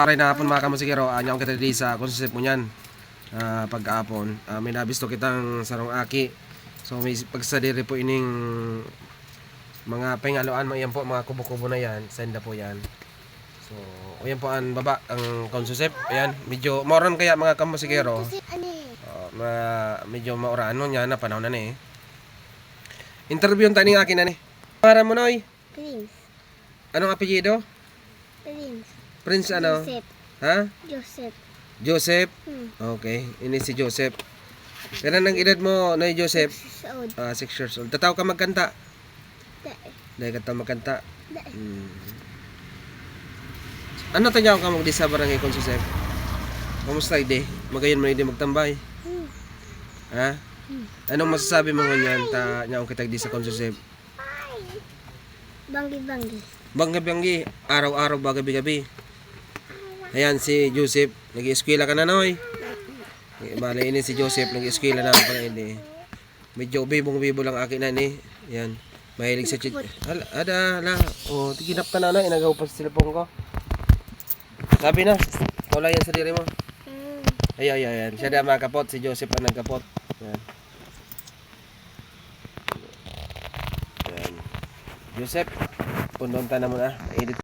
Paray na hapon mga kamusikero, anya akong kita di sa konsep mo niyan. Ah, pagkaapon, Ah, may nabisto kitang sarong aki. So may pagsadiri po ining mga pengaluan mo yan po mga kubo-kubo na yan, senda po yan. So, ayan po ang baba ang konsep. Ayan, medyo moron kaya mga kamusikero. Uh, ma medyo maurano niya na panahon na ni. Eh. Interview ang taning akin na ni. Para mo noy. Prince. Anong apelyido? Prince. Prince ano? Joseph. Ha? Joseph. Joseph. Hmm. Okay, ini si Joseph. Kailan ang edad mo, Noy Joseph? Saod. Ah, 6 years old. Tataw ka magkanta. Dai. Dahil ka magkanta. Dai. Hmm. Ano tanyaw ka mo di sa barangay kung Joseph? Kumusta ide? Magayon mo hindi magtambay. Hmm. Ha? Anong masasabi mo nganyan ta nyaong kitag di sa kung Joseph? Banggi-banggi. Banggabi araw-araw ba gabi-gabi. Ayan si Joseph, nag-eskwela ka na noy. Bale ini si Joseph, nag-eskwela na pala ini. Medyo bibong-bibo lang akin na ni. Yan. Mahilig sa chit. Ala, ada, ala. Oh, tiginap ka na na, inagaw pa sa silpong ko. Sabi na, wala yan sa diri mo. Ay, ay, ay. Siya na makapot, si Joseph ang nagkapot. Yan. Yan. Joseph, pundon ta na muna. Edit